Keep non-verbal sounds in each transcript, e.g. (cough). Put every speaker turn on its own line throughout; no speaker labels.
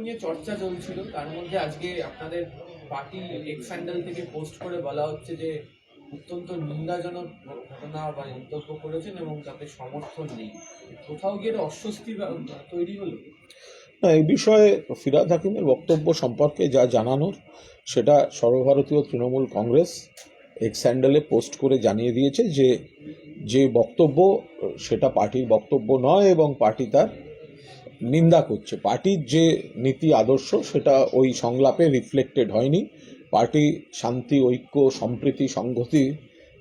নিয়ে চর্চা চলছিল। তার মধ্যে আজকে আপনাদের পার্টি এক্স হ্যান্ডেল থেকে পোস্ট করে বলা হচ্ছে যে, অত্যন্ত নিন্দাজনক ঘটনা বা মন্তব্য করেছেন এবং তাতে সমর্থন নেই। কোথাও গিয়ে অস্বস্তি তৈরি হলো?
না, এই বিষয়ে ফিরাদ হাকিমের বক্তব্য সম্পর্কে যা জানানোর, সেটা সর্বভারতীয় তৃণমূল কংগ্রেস এক্স স্যান্ডেলে পোস্ট করে জানিয়ে দিয়েছে যে যে বক্তব্য, সেটা পার্টির বক্তব্য নয় এবং পার্টি তার নিন্দা করছে। পার্টির যে নীতি আদর্শ, সেটা ওই সংলাপে রিফ্লেক্টেড হয়নি। পার্টি শান্তি, ঐক্য, সম্প্রীতি, সংহতি,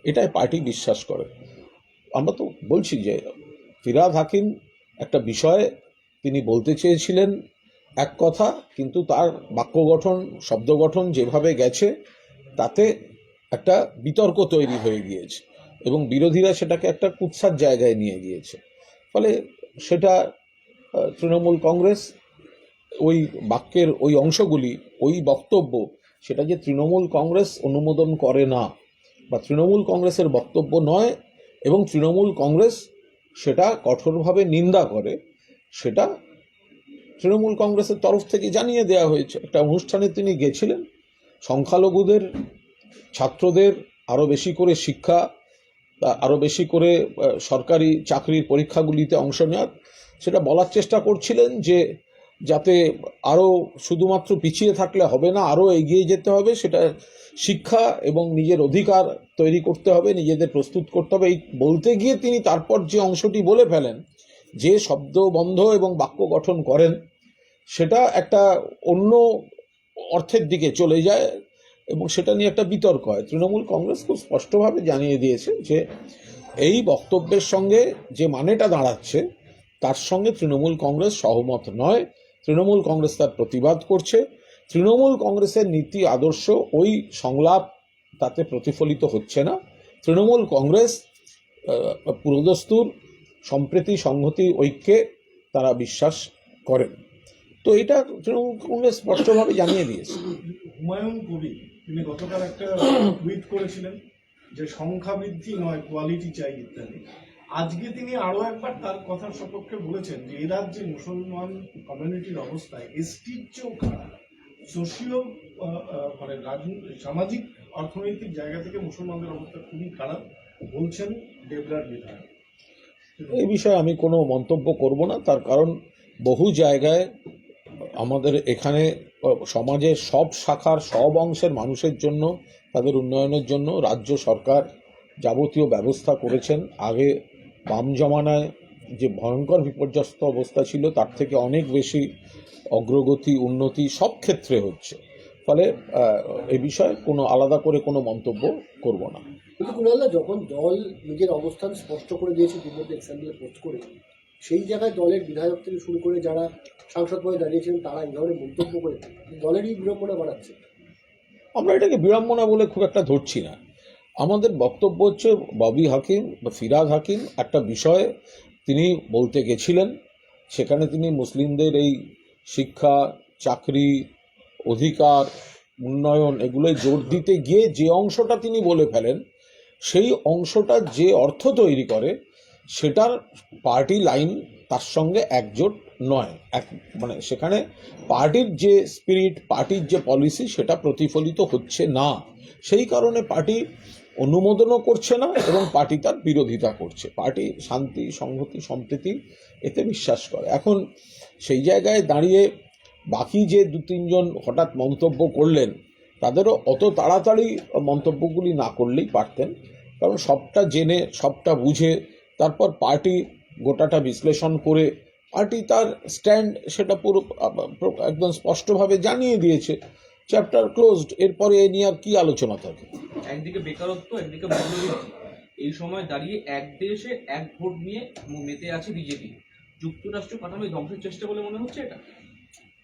এটাই পার্টি বিশ্বাস করে। আমরা তো বলছি যে ফিরাদ হাকিম একটা বিষয়ে তিনি বলতে চেয়েছিলেন এক কথা, কিন্তু তার বাক্য গঠন, শব্দ গঠন যেভাবে গেছে, তাতে একটা বিতর্ক তৈরি হয়ে গিয়েছে এবং বিরোধীরা সেটাকে একটা কুৎসার জায়গায় নিয়ে গিয়েছে। ফলে সেটা তৃণমূল কংগ্রেস, ওই বাক্যের ওই অংশগুলি, ওই বক্তব্য, সেটা যে তৃণমূল কংগ্রেস অনুমোদন করে না, বা তৃণমূল কংগ্রেসের বক্তব্য নয়, এবং তৃণমূল কংগ্রেস সেটা কঠোরভাবে নিন্দা করে, সেটা তৃণমূল কংগ্রেসের তরফ থেকে জানিয়ে দেওয়া হয়েছে। একটা অনুষ্ঠানে তিনি গেছিলেন, সংখ্যালঘুদের, ছাত্রদের আরও বেশি করে শিক্ষা আরও বেশি করে সরকারি চাকরির পরীক্ষাগুলিতে অংশ নেওয়ার সেটা বলার চেষ্টা করছিলেন যে যাতে আরও শুধুমাত্র পিছিয়ে থাকলে হবে না আরও এগিয়ে যেতে হবে, সেটা শিক্ষা এবং নিজের অধিকার তৈরি করতে হবে, নিজেদের প্রস্তুত করতে হবে। এই বলতে গিয়ে তিনি তারপর যে অংশটি বলে ফেলেন, যে শব্দ বন্ধ এবং বাক্য গঠন করেন, সেটা একটা অন্য অর্থের দিকে চলে যায় এবং সেটা নিয়ে একটা বিতর্ক হয়। তৃণমূল কংগ্রেস খুব স্পষ্টভাবে জানিয়ে দিয়েছে যে এই বক্তব্যের সঙ্গে যে মানেটা দাঁড়াচ্ছে তার সঙ্গে তৃণমূল কংগ্রেস সহমত নয়। তৃণমূল কংগ্রেস তার প্রতিবাদ করছে। তৃণমূল কংগ্রেসের নীতি আদর্শ ওই সংলাপ তাতে প্রতিফলিত হচ্ছে না। তৃণমূল কংগ্রেস পুরোদস্তুর সম্প্রীতি সংহতি ঐক্যে তারা বিশ্বাস করেন। তো এটা তৃণমূল কংগ্রেস স্পষ্টভাবে জানিয়ে দিয়েছে।
হুমায়ুন কবির তিনি গতকাল একটা (coughs) টুইট করেছিলেন যে সংখ্যা বৃদ্ধি নয় কোয়ালিটি চাই ইত্যাদি। আজকে তিনি আরও একবার তার কথার সপক্ষে বলেছেন যে এ রাজ্যে মুসলমান কমিউনিটির অবস্থায় এসটির চেয়েও খারাপ। সোশিও মানে সামাজিক, অর্থনৈতিক জায়গা থেকে মুসলমানদের অবস্থা খুবই খারাপ, বলছেন দেবরার বিধায়ক
এই বিষয়ে আমি কোনো মন্তব্য করব না, তার কারণ বহু জায়গায় আমাদের এখানে সমাজের সব শাখার, সব অংশের মানুষের জন্য, তাদের উন্নয়নের জন্য রাজ্য সরকার যাবতীয় ব্যবস্থা করেছেন। আগে বাম জমানায় যে ভয়ঙ্কর বিপর্যস্ত অবস্থা ছিল তার থেকে অনেক বেশি অগ্রগতি উন্নতি সব ক্ষেত্রে হচ্ছে। ফলে এ বিষয়ে কোনো আলাদা করে কোনো মন্তব্য করব না।
কিন্তু কুণাল্লা যখন দল নিজের অবস্থান স্পষ্ট করে দিয়েছে ইতিমধ্যে এক্সাম্পলে পোস্ট করে সেই জায়গায় দলের বিধায়ক থেকে শুরু করে যারা সাংসদ পদে দাঁড়িয়েছিলেন তারা এই ধরনের মন্তব্য করে দলেরই বিড়ম্বনা বাড়াচ্ছে।
আমরা এটাকে বিড়ম্বনা বলে খুব একটা ধরছি না। আমাদের বক্তব্য হচ্ছে ববি হাকিম বা ফিরাদ হাকিম একটা বিষয়ে তিনি বলতে গেছিলেন, সেখানে তিনি মুসলিমদের এই শিক্ষা, চাকরি, অধিকার, উন্নয়ন এগুলোয় জোর দিতে গিয়ে যে অংশটা তিনি বলে ফেলেন, সেই অংশটা যে অর্থ তৈরি করে, সেটার পার্টি লাইন তার সঙ্গে একজোট নয়। এক মানে সেখানে পার্টির যে স্পিরিট, পার্টির যে পলিসি, সেটা প্রতিফলিত হচ্ছে না। সেই কারণে পার্টি অনুমোদনও করছে না এবং পার্টি তার বিরোধিতা করছে। পার্টি শান্তি, সংহতি, সম্প্রীতি এতে বিশ্বাস করে। এখন সেই জায়গায় দাঁড়িয়ে বাকি যে দু তিনজন হঠাৎ মন্তব্য করলেন, তাদেরও অত তাড়াতাড়ি মন্তব্যগুলি না করলেই পারতেন। কারণ সবটা জেনে, সবটা বুঝে, তারপর পার্টি গোটাটা বিশ্লেষণ করে, পার্টি তার স্ট্যান্ড সেটা পুরো একদম স্পষ্টভাবে জানিয়ে দিয়েছে। চ্যাপ্টার ক্লোজড এরপরে এ নিয়ে আর কি আলোচনা থাকে?
একদিকে বেকারত্ব একদিকে মূল্যবৃদ্ধি এই সময় দাঁড়িয়ে এক দেশে এক ভোট নিয়ে মেতে আছে বিজেপি। যুক্তরাষ্ট্র কাঠামো ধ্বংসের চেষ্টা বলে মনে হচ্ছে এটা?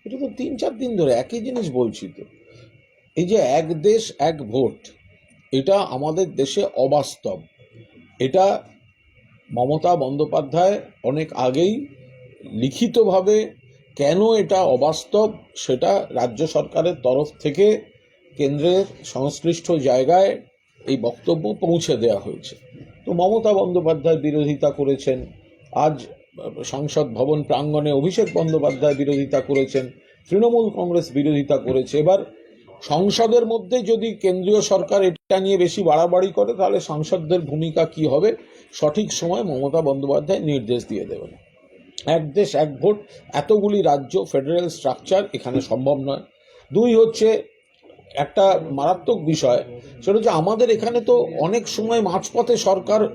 এটা তো তিন চার দিন ধরে একই জিনিস বলছি তো। এই যে এক দেশ এক ভোট এটা আমাদের দেশে অবাস্তব। এটা মমতা বন্দ্যোপাধ্যায় অনেক আগেই লিখিতভাবে কেন এটা অবাস্তব সেটা রাজ্য সরকারের তরফ থেকে কেন্দ্রের সংশ্লিষ্ট জায়গায় এই বক্তব্য পৌঁছে দেওয়া হয়েছে। তো মমতা বন্দ্যোপাধ্যায় বিরোধিতা করেছেন, আজ সংসদ ভবন প্রাঙ্গণে অভিষেক বন্দ্যোপাধ্যায় বিরোধিতা করেছেন, তৃণমূল কংগ্রেস বিরোধিতা করেছে। এবার সংসদের মধ্যে যদি কেন্দ্রীয় সরকার এটা নিয়ে বেশি বাড়াবাড়ি করে, তাহলে সাংসদদের ভূমিকা কি হবে? সঠিক সময় মমতা বন্দ্যোপাধ্যায় নির্দেশ দিয়ে দেবেন। এক দেশ, এক ভোট, এতগুলি রাজ্য ফেডারেল স্ট্রাকচার এখানে সম্ভব নয়। দুই হচ্ছে, একটা মারাত্মক বিষয়, সেটা হচ্ছে আমাদের এখানে তো অনেক সময় মাঝপথে সরকার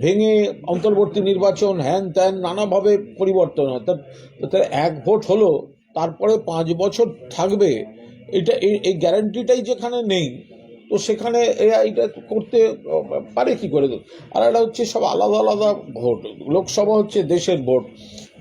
ভেঙে অন্তর্বর্তী নির্বাচন, হ্যান ত্যান নানাভাবে পরিবর্তন হয়। তা- তা এক ভোট হলো, তারপরে পাঁচ বছর থাকবে, এটা, এই গ্যারান্টিটাই যেখানে নেই তো সেখানে এআইটা করতে, পারে কি করে? আর একটা হচ্ছে সব আলাদা আলাদা ভোট। লোকসভা হচ্ছে দেশের ভোট।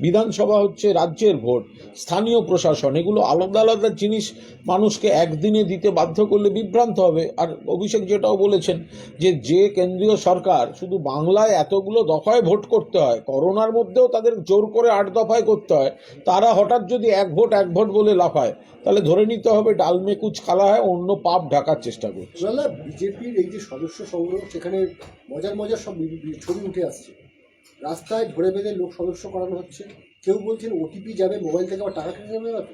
বিধানসভা হচ্ছে রাজ্যের ভোট, স্থানীয় প্রশাসন, এগুলো আলাদা আলাদা জিনিস মানুষকে একদিনে দিতে বাধ্য করলে বিভ্রান্ত হবে। আর অভিষেক যেটাও বলেছেন যে যে কেন্দ্রীয় সরকার শুধু বাংলায় এতগুলো দফায় ভোট করতে হয়, করোনার মধ্যেও তাদের জোর করে আট দফায় করতে হয়, তারা হঠাৎ যদি এক ভোট এক ভোট বলে লাফায় তাহলে ধরে নিতে হবে ডালমে কুচ খালা হয় অন্য পাপ ঢাকার চেষ্টা করছে।
বিজেপির এই যে সদস্য সংগ্রহ সেখানে মজার মজার সব ছবি উঠে আসছে। রাস্তায় ধরে বেঁধে লোক সদস্য করানো হচ্ছে। কেউ বলছেন ওটিপি যাবে, মোবাইল থেকে আবার টাকা কেটে হয়তো।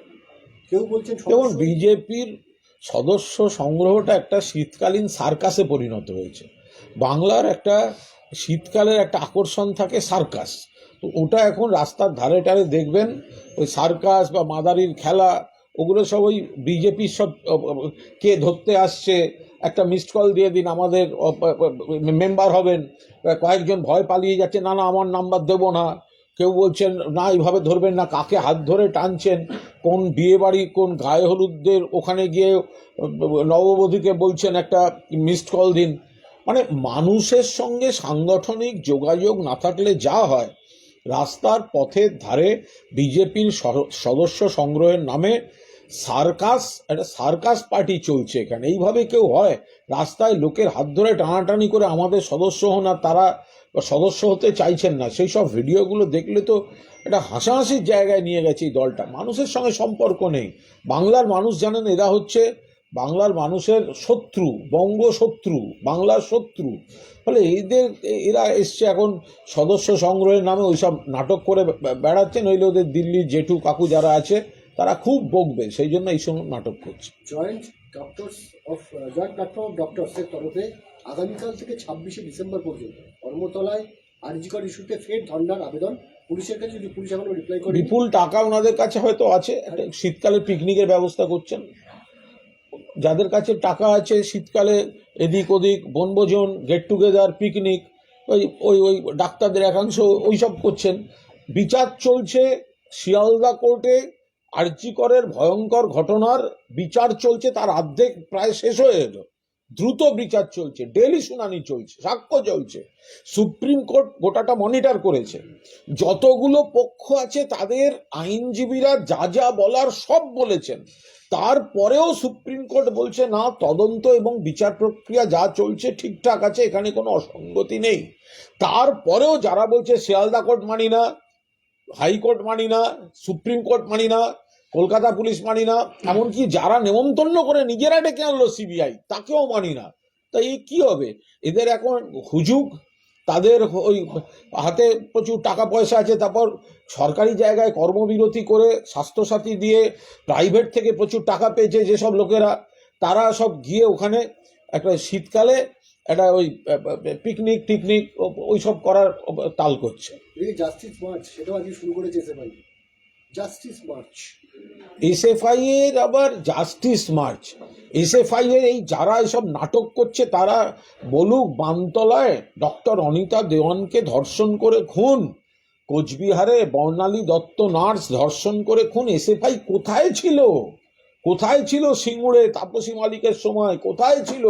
কেউ বলছেন
যেমন বিজেপির সদস্য সংগ্রহটা একটা শীতকালীন সার্কাসে পরিণত হয়েছে। বাংলার একটা শীতকালের একটা আকর্ষণ থাকে সার্কাস। তো ওটা এখন রাস্তার ধারে টারে দেখবেন, ওই সার্কাস বা মাদারির খেলা ওগুলো সব ওই বিজেপির সব কে ধরতে আসছে, একটা মিসড কল দিয়ে দিন, আমাদের মেম্বার হবেন, কয়েকজন ভয় পালিয়ে যাচ্ছে, না না, আমার নাম্বার দেবো না। কেউ বলছেন, না, এইভাবে ধরবেন না, কাকে হাত ধরে টানছেন, কোন বিয়ে বাড়ি, কোন গায়ে হলুদদের, ওখানে গিয়ে, নববধূকে বলছেন, একটা মিসড কল দিন। মানে মানুষের সঙ্গে সাংগঠনিক যোগাযোগ না থাকলে যা হয়, রাস্তার পথের ধারে বিজেপির সদস্য সংগ্রহের নামে সার্কাস, একটা সার্কাস পার্টি চলছে এখানে। এইভাবে কেউ হয়, রাস্তায় লোকের হাত ধরে টানাটানি করে আমাদের সদস্য হন আর তারা সদস্য হতে চাইছেন না। সেই সব ভিডিওগুলো দেখলে তো এটা হাসাহাসির জায়গায় নিয়ে গেছে এই দলটা। মানুষের সঙ্গে সম্পর্ক নেই। বাংলার মানুষ জানেন এরা হচ্ছে বাংলার মানুষের শত্রু, বঙ্গ শত্রু, বাংলার শত্রু। ফলে এদের, এরা এসছে এখন সদস্য সংগ্রহের নামে ওইসব নাটক করে বে- বেড়াচ্ছে নইলে ওদের দিল্লির জেঠু কাকু যারা আছে তারা খুব বকবে সেই জন্য এই সময় নাটক করছে।
Joint doctors of joint platform of ডক্টরসের তরফে আগামীকাল থেকে ছাব্বিশে ডিসেম্বর পর্যন্ত কর্মতলায় আরজিকর ইস্যুতে ফের ধর্নার আবেদন। পুলিশের কাছে যদি পুলিশ এখনও রিপ্লাই করে
বিপুল টাকা ওনাদের কাছে হয়তো আছে। একটা শীতকালে পিকনিকের ব্যবস্থা করছেন। যাদের কাছে টাকা আছে শীতকালে এদিক ওদিক বনভোজন গেট টুগেদার পিকনিক ওই ওই ওই ডাক্তারদের একাংশ ওইসব করছেন। বিচার চলছে শিয়ালদা কোর্টে। আর্যিকরের ভয়ঙ্কর ঘটনার বিচার চলছে, তার অর্ধেক প্রায় শেষ হয়ে এলো দ্রুত বিচার চলছে ডেলি শুনানি চলছে, সাক্ষ্য চলছে। সুপ্রিম কোর্ট গোটাটা মনিটর করেছে। যতগুলো পক্ষ আছে, তাদের আইনজীবীরা যা যা বলার সব বলেছেন। তারপরেও সুপ্রিম কোর্ট বলছে, না, তদন্ত এবং বিচার প্রক্রিয়া যা চলছে ঠিকঠাক আছে, এখানে কোনো অসঙ্গতি নেই। তারপরেও যারা বলছে, শিয়ালদা কোর্ট মানি না হাইকোর্ট মানি না, সুপ্রিম কোর্ট মানি না, কলকাতা পুলিশ মানি না, এমনকি যারা নেমন্তন্ন করে নিজেরা ডেকে আনলো সিবিআই, তাকেও মানি না। তাই এই কি হবে? এদের এখন হুজুক তাদের ওই হাতে প্রচুর টাকা পয়সা আছে, তারপর সরকারি জায়গায় কর্মবিরতি করে স্বাস্থ্যসাথী দিয়ে প্রাইভেট থেকে প্রচুর টাকা পেয়েছে যেসব লোকেরা, তারা সব গিয়ে ওখানে একটা শীতকালে একটা ওই পিকনিক টিকনিক ওই সব করার তাল করছে।
জাস্টিস মার্চ সেটাও আজকে শুরু করেছে এসএফআই জাস্টিস মার্চ
এসএফআই এর আবার জাস্টিস মার্চ এসএফআই এর এই যারা এসব নাটক করছে তারা বলুক বানতলায় ডক্টর অনিতা দেওয়ানকে ধর্ষণ করে খুন। কোচবিহারে বর্ণালী দত্ত নার্স ধর্ষণ করে খুন। এসএফআই কোথায় ছিল? কোথায় ছিল সিঙ্গুরে তাপসী মালিকের সময়? কোথায় ছিল?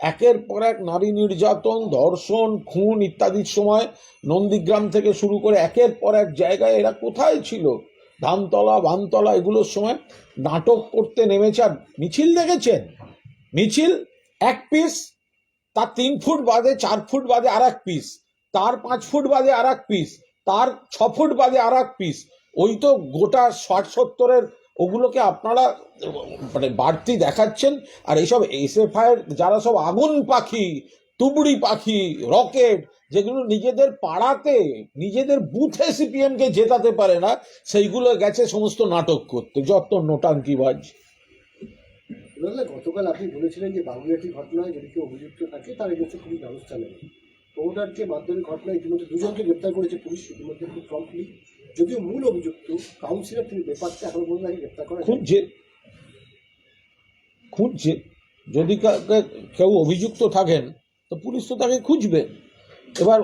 একের পর এক নারী নির্যাতন, ধর্ষণ, খুন ইত্যাদির সময় নন্দীগ্রাম থেকে শুরু করে একের পর এক জায়গায় এরা কোথায় ছিল? ধানতলা, বানতলা এগুলোর সময় নাটক করতে নেমেছে আর মিছিল দেখেছেন? মিছিল এক পিস তার তিন ফুট বাদে, চার ফুট বাদে আর এক পিস তার পাঁচ ফুট বাদে আর এক পিস তার ছ ফুট বাদে আর এক পিস ওই তো গোটা ষাট সত্তরের ওগুলোকে আপনারা মানে বাড়তি দেখাচ্ছেন। আর এইসব এসএফআইয়ের যারা সব আগুন পাখি, তুবড়ি পাখি, রকেট, যেগুলো নিজেদের পাড়াতে, নিজেদের বুথে সিপিএমকে জেতাতে পারে না, সেইগুলো গেছে সমস্ত নাটক করতে। যত নোটাঙ্কিবাজ।
গতকাল আপনি বলেছিলেন যে বাগুইয়াটি ঘটনায় যদি কেউ অভিযুক্ত থাকে, তার এগেন্সে পুলিশ ব্যবস্থা নেবে। ওটার মাধ্যমিক ঘটনায় ইতিমধ্যে দুজনকে গ্রেপ্তার করেছে পুলিশ, ইতিমধ্যে খুব যদিও মূল অভিযুক্ত কাউন্সিলর তিনি বেপারতে এখনও পর্যন্ত গ্রেপ্তার করা যায়নি।
খুঁজছে খুঁজছে যদি কেউ অভিযুক্ত থাকেন, তো পুলিশ তো তাকে খুঁজবে। এবার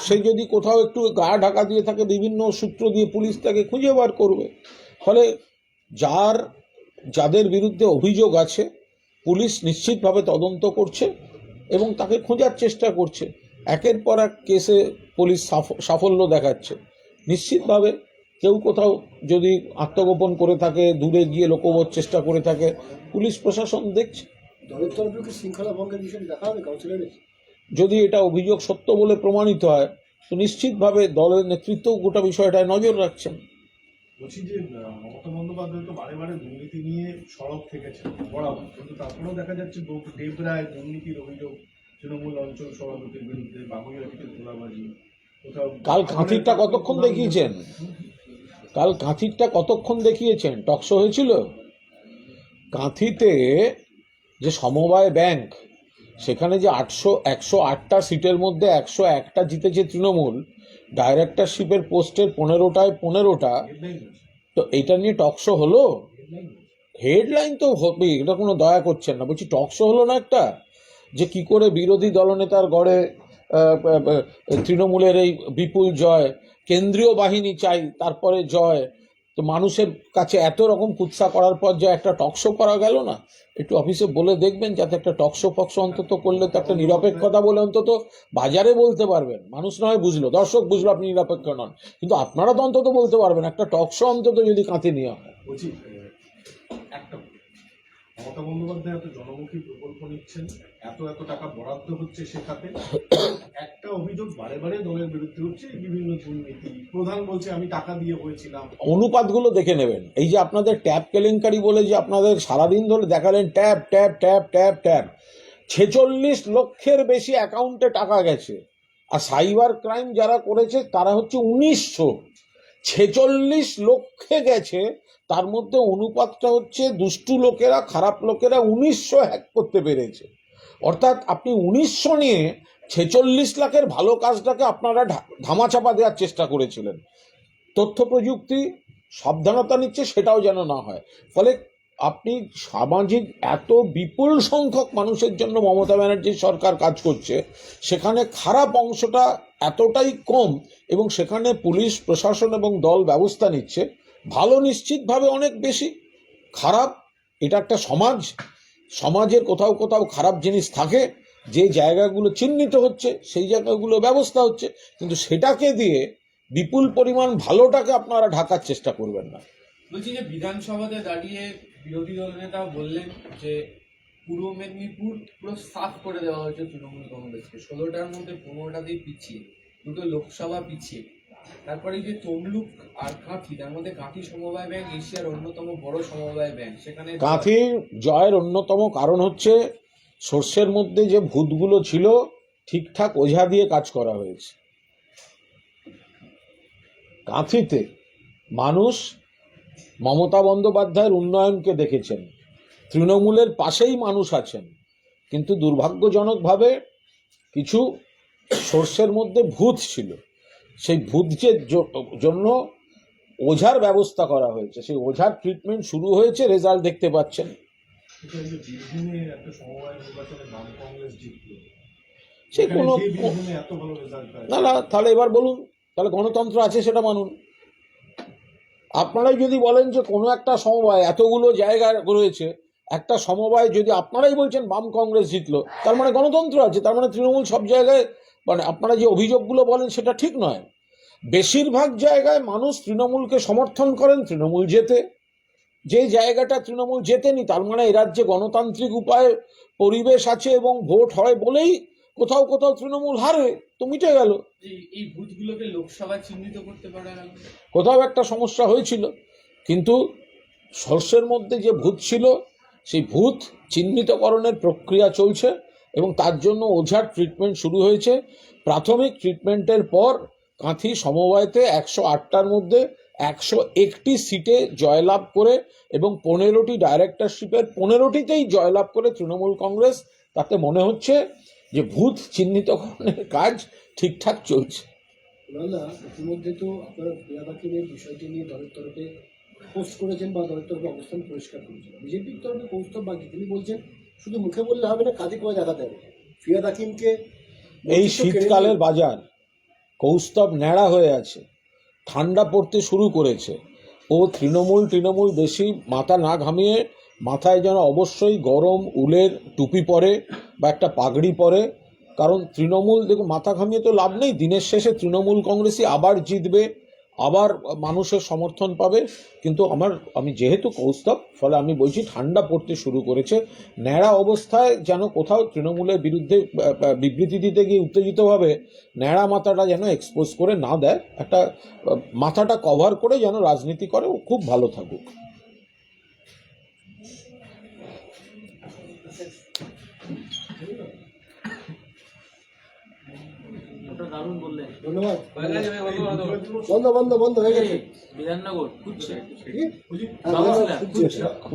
সে যদি কোথাও একটু গা ঢাকা দিয়ে থাকে, বিভিন্ন সূত্র দিয়ে পুলিশ তাকে খুঁজে বার করবে। ফলে যার যাদের বিরুদ্ধে অভিযোগ আছে, পুলিশ নিশ্চিতভাবে তদন্ত করছে এবং তাকে খোঁজার চেষ্টা করছে। একের পর এক কেসে পুলিশ সাফ- সাফল্য দেখাচ্ছে। নিশ্চিতভাবে কেউ কোথাও যদি আত্মগোপন করে থাকে দূরে গিয়ে লোকবোধ চেষ্টা করে থাকে পুলিশ প্রশাসন দেখছে। যদি এটা অভিযোগ সত্য বলে প্রমাণিত হয় তো নিশ্চিতভাবে দলের নেতৃত্ব গোটা বিষয়টায় নজর রাখছেন।
বলছি যে মমতা বন্দ্যোপাধ্যায় তো বারে বারে দুর্নীতি নিয়ে সরব থেকেছেন বরাবর। কিন্তু তারপরেও দেখা যাচ্ছে দেবরায় দুর্নীতির অভিযোগ তৃণমূল অঞ্চল সভাপতির বিরুদ্ধে বাগুইয়াটিতে তোলাবাজি কোথাও
কাল কাঁথিরটা কতক্ষণ দেখিয়েছেন? কাল কাঁথিরটা কতক্ষণ দেখিয়েছেন? টকশো হয়েছিল? কাঁথিতে যে সমবায় ব্যাংক, সেখানে যে আটশো, একশো আটটা সিটের মধ্যে একশো একটা জিতেছে তৃণমূল ডাইরেক্টরশিপের পোস্টের পনেরোটায় পনেরোটা, তো এটা নিয়ে টকশো হলো?
হেডলাইন
তো হবে এটা কোনো দয়া করছেন না। বলছি টকশো হলো না একটা? যে কি করে বিরোধী দলনেতার গড়ে তৃণমূলের এই বিপুল জয়, কেন্দ্রীয় বাহিনী চাই, তারপরে জয়। তো মানুষের কাছে এত রকম কুৎসা করার পর যে একটা টকশো করা গেল না? একটু অফিসে বলে দেখবেন যাতে একটা টকশো ফকশো অন্তত করলে তো একটা নিরপেক্ষতা বলে অন্তত বাজারে বলতে পারবেন। মানুষ নয় বুঝলো, দর্শক বুঝলো আপনি নিরপেক্ষ নন। কিন্তু আপনারা তো অন্তত বলতে পারবেন, একটা টকশো অন্তত যদি কাঁথে নেওয়া হয়।
একটা মমতা বন্দ্যোপাধ্যায় এত জনমুখী প্রকল্প নিচ্ছেন, এত এত টাকা বরাদ্দ হচ্ছে সেখানে একটা অভিযোগ বারে বারে দলের বিরুদ্ধে হচ্ছে বিভিন্ন দুর্নীতি। প্রধান বলছে, আমি টাকা দিয়ে হয়েছিলাম।
অনুপাতগুলো দেখে নেবেন। এই যে আপনাদের ট্যাপ কেলেঙ্কারি বলে যে আপনাদের সারাদিন ধরে দেখালেন tap tap tab tab tab. ছেচল্লিশ লক্ষের বেশি অ্যাকাউন্টে টাকা গেছে। আর সাইবার ক্রাইম যারা করেছে, তারা হচ্ছে উনিশশো ছেচল্লিশ লক্ষে গেছে, তার মধ্যে অনুপাতটা হচ্ছে দুষ্টু লোকেরা, খারাপ লোকেরা উনিশশো হ্যাক করতে পেরেছে। অর্থাৎ আপনি উনিশশো নিয়ে ছেচল্লিশ লাখের ভালো কাজটাকে আপনারা ধামাচাপা দেওয়ার চেষ্টা করেছিলেন। তথ্য প্রযুক্তি সাবধানতা নিচ্ছে, সেটাও যেন না হয়। ফলে আপনি সামাজিক এত বিপুল সংখ্যক মানুষের জন্য মমতা ব্যানার্জির সরকার কাজ করছে, সেখানে খারাপ অংশটা এতটাই কম এবং সেখানে পুলিশ, প্রশাসন এবং দল ব্যবস্থা নিচ্ছে, ভালো নিশ্চিতভাবে অনেক বেশি। খারাপ, এটা একটা সমাজ। সমাজের কোথাও কোথাও খারাপ জিনিস থাকে, যে জায়গাগুলো চিহ্নিত হচ্ছে, সেই জায়গাগুলো ব্যবস্থা হচ্ছে, কিন্তু সেটাকে দিয়ে বিপুল পরিমাণ ভালোটাকে আপনারা ঢাকার চেষ্টা করবেন না।
বলছি যে বিধানসভাতে দাঁড়িয়ে বিরোধী দলনেতা বললেন যে পূর্ব মেদিনীপুর পুরো সাফ করে দেওয়া হয়েছে তৃণমূল কংগ্রেসকে। ষোলোটার মধ্যে পনেরোটাতেই পিছিয়ে, দুটো লোকসভা পিছিয়ে। তারপরে যে তমলুক আর কাঁথি, তার মধ্যে কাঁথি সমবায় ব্যাংক এশিয়ার অন্যতম বড় সমবায় ব্যাংক। সেখানে
কাঁথির জয়ের অন্যতম কারণ হচ্ছে সর্ষের মধ্যে যে ভূতগুলো ছিল, ঠিকঠাক ওঝা দিয়ে কাজ করা হয়েছে। কাঁথিতে মানুষ মমতা বন্দ্যোপাধ্যায়ের উন্নয়নকে দেখেছেন। তৃণমূলের পাশেই মানুষ আছেন। কিন্তু দুর্ভাগ্যজনকভাবে কিছু সর্ষের মধ্যে ভূত ছিল। সেই ভূতের জন্য ওঝার ব্যবস্থা করা হয়েছে। সেই ওঝার ট্রিটমেন্ট শুরু হয়েছে রেজাল্ট দেখতে পাচ্ছেন। সে কোনো না না তাহলে এবার বলুন তাহলে গণতন্ত্র আছে সেটা মানুন। আপনারাই যদি বলেন যে কোনো একটা সমবায়, এতগুলো জায়গা রয়েছে, একটা সমবায় যদি আপনারাই বলছেন বাম কংগ্রেস জিতলো, তার মানে গণতন্ত্র আছে, তার মানে তৃণমূল সব জায়গায় মানে আপনারা যে অভিযোগগুলো বলেন সেটা ঠিক নয়। বেশিরভাগ জায়গায় মানুষ তৃণমূলকে সমর্থন করেন, তৃণমূল জেতে। যে জায়গাটা তৃণমূল জেতেনি, তার মানে এ রাজ্যে গণতান্ত্রিক উপায়ে, পরিবেশ আছে এবং ভোট হয় বলেই কোথাও কোথাও তৃণমূল হারে তো মিটে গেল।
এই- এই বুথগুলোকে লোকসভা চিহ্নিত করতে পারে না
কোথাও একটা সমস্যা হয়েছিল কিন্তু সর্ষের মধ্যে যে ভূত ছিল সেই ভূত চিহ্নিতকরণের প্রক্রিয়া চলছে এবং তার জন্য ওঝার ট্রিটমেন্ট শুরু হয়েছে। প্রাথমিক ট্রিটমেন্টের পর কাঁথি সমবায়তে একশো আটটার মধ্যে একশো একটি সিটে জয়লাভ করে এবং পনেরোটি ডাইরেক্টরশিপের পনেরোটিতেই জয়লাভ করে তৃণমূল কংগ্রেস। তাতে মনে হচ্ছে যে ভূত চিহ্নিতকরণের কাজ ঠিকঠাক চলছে।
না ইতিমধ্যে তো আপনারা ফিরাদ হাকিমের বিষয়টি নিয়ে দলের তরফে পোস্ট করেছেন বা দলের তরফে অবস্থান পরিষ্কার করেছেন। বিজেপির তরফে কৌস্তব বাকি তিনি বলছেন শুধু মুখে বললে হবে না কাজে করে দেখাতে হবে। ফিরাদ হাকিমকে
এই শীতকালের বাজার কৌস্তব ন্যাড়া হয়ে আছে ঠান্ডা পড়তে শুরু করেছে। ও তৃণমূল তৃণমূল বেশি মাথা না ঘামিয়ে মাথায় যেন অবশ্যই গরম উলের টুপি পরে বা একটা পাগড়ি পরে। কারণ তৃণমূল, দেখুন, মাথা ঘামিয়ে তো লাভ নেই। দিনের শেষে তৃণমূল কংগ্রেসই আবার জিতবে, আবার মানুষের সমর্থন পাবে। কিন্তু আমার, আমি যেহেতু কৌস্তব, ফলে আমি বলছি ঠান্ডা পড়তে শুরু করেছে। ন্যাড়া অবস্থায় যেন কোথাও তৃণমূলের বিরুদ্ধে বিবৃতি দিতে গিয়ে উত্তেজিতভাবে ন্যাড়া মাথাটা যেন এক্সপোজ করে না দেয়, একটা মাথাটা কভার করে যেন রাজনীতি করে, ও খুব ভালো থাকুক।
দারুণ বললেন।
ধন্যবাদ।
বন্ধ
বন্ধ বন্ধ হয়ে গেছে।
বিধাননগর।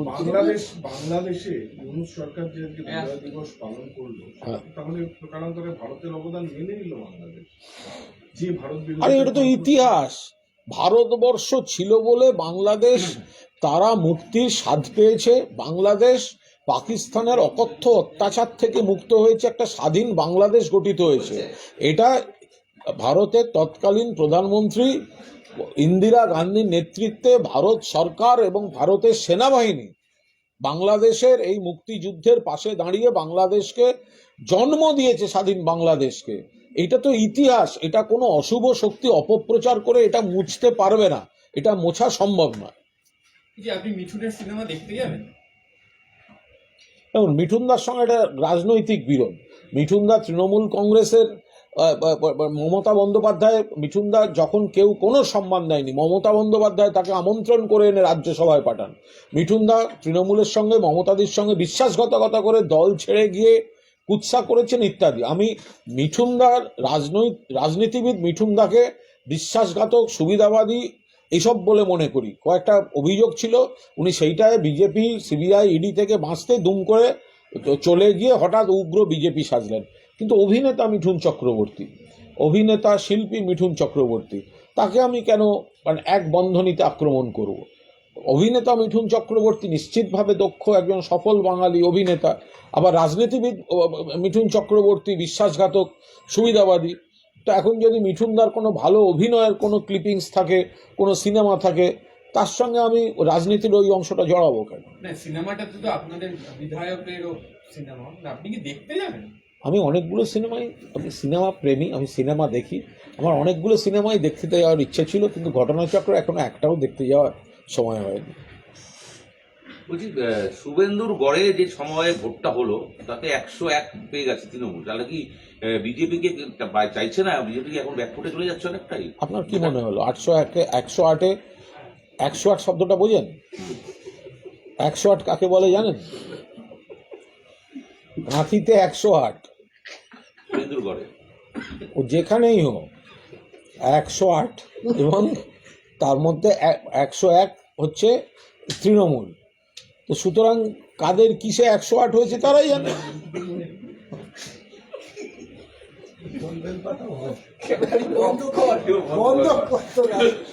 বাংলাদেশ বাংলাদেশে ইউনুস সরকার যে
হ্যাঁ।
দিবস পালন করল
হ্যাঁ।
তাহলে প্রকারান্তরে ভারতের অবদান মেনে নিল বাংলাদেশ। যে ভারত
আরে এটা তো ইতিহাস। ভারতবর্ষ ছিল বলে বাংলাদেশ তারা মুক্তির স্বাদ পেয়েছে। বাংলাদেশ পাকিস্তানের অকথ্য অত্যাচার থেকে মুক্ত হয়েছে একটা স্বাধীন বাংলাদেশ গঠিত হয়েছে। এটা ভারতের তৎকালীন প্রধানমন্ত্রী ইন্দিরা গান্ধীর নেতৃত্বে ভারত সরকার এবং ভারতের সেনাবাহিনী বাংলাদেশের এই মুক্তিযুদ্ধের পাশে দাঁড়িয়ে বাংলাদেশকে জন্ম দিয়েছে স্বাধীন বাংলাদেশকে। এটা তো ইতিহাস এটা কোনো অশুভ শক্তি অপপ্রচার করে এটা মুছতে পারবে না এটা মোছা সম্ভব নয়।
আপনি মিঠুনের সিনেমা দেখতে যাবেন?
দেখুন মিঠুনদার সঙ্গে একটা রাজনৈতিক বিরোধ। মিঠুনদা তৃণমূল কংগ্রেসের মমতা বন্দ্যোপাধ্যায়, মিঠুনদা, যখন কেউ কোনো সম্মান দেয়নি, মমতা বন্দ্যোপাধ্যায় তাকে আমন্ত্রণ করে এনে রাজ্যসভায় পাঠান। মিঠুনদা তৃণমূলের সঙ্গে, মমতাদির সঙ্গে বিশ্বাসঘাতকতা করে দল ছেড়ে গিয়ে কুৎসা করেছেন ইত্যাদি। আমি মিঠুনদার রাজনৈতিক রাজনীতিবিদ মিঠুনদাকে বিশ্বাসঘাতক, সুবিধাবাদী এসব বলে মনে করি। কয়েকটা অভিযোগ ছিল, উনি সেইটায় বিজেপি, সিবিআই, ইডি থেকে বাঁচতে দুম করে চলে গিয়ে হঠাৎ উগ্র বিজেপি সাজলেন। কিন্তু অভিনেতা মিঠুন চক্রবর্তী, অভিনেতা শিল্পী মিঠুন চক্রবর্তী, তাকে আমি কেন মানে এক বন্ধনীতে আক্রমণ করব? অভিনেতা মিঠুন চক্রবর্তী নিশ্চিতভাবে দক্ষ একজন সফল বাঙালি অভিনেতা, আবার রাজনীতিবিদ মিঠুন চক্রবর্তী বিশ্বাসঘাতক, সুবিধাবাদী। তো এখন যদি মিঠুনদার কোনো ভালো অভিনয়ের কোনো ক্লিপিংস থাকে, কোনো সিনেমা থাকে, তার সঙ্গে আমি রাজনীতির ওই অংশটা জড়াবো কেন?
না সিনেমাটাতে তো আপনাদের বিধায়কেরও সিনেমা। আপনি কি দেখতে যাবেন?
আমি অনেকগুলো সিনেমাই আমি সিনেমা প্রেমী আমি সিনেমা দেখি। আমার অনেকগুলো সিনেমাই দেখতে যাওয়ার ইচ্ছে ছিল কিন্তু ঘটনাচক্র এখনও একটাও দেখতে যাওয়ার সময় হয়নি।
বলছি শুভেন্দুর গড়ে যে সময়ে ভোটটা হলো তাতে একশো এক পেয়ে গেছে তৃণমূল। তাহলে কি বিজেপিকে চাইছে না? বিজেপি এখন ব্যাকফুটে চলে যাচ্ছে অনেকটাই?
আপনার কি মনে হলো? আটশো একে একশো আটে একশো আট শব্দটা বোঝেন? একশো আট কাকে বলে জানেন? নাথিতে একশো আট। ও যেখানেই হোক একশো আট এবং তার মধ্যে এক- একশো এক হচ্ছে তৃণমূল। তো সুতরাং কাদের কিসে একশো আট হয়েছে তারাই জানে।
বন্ধ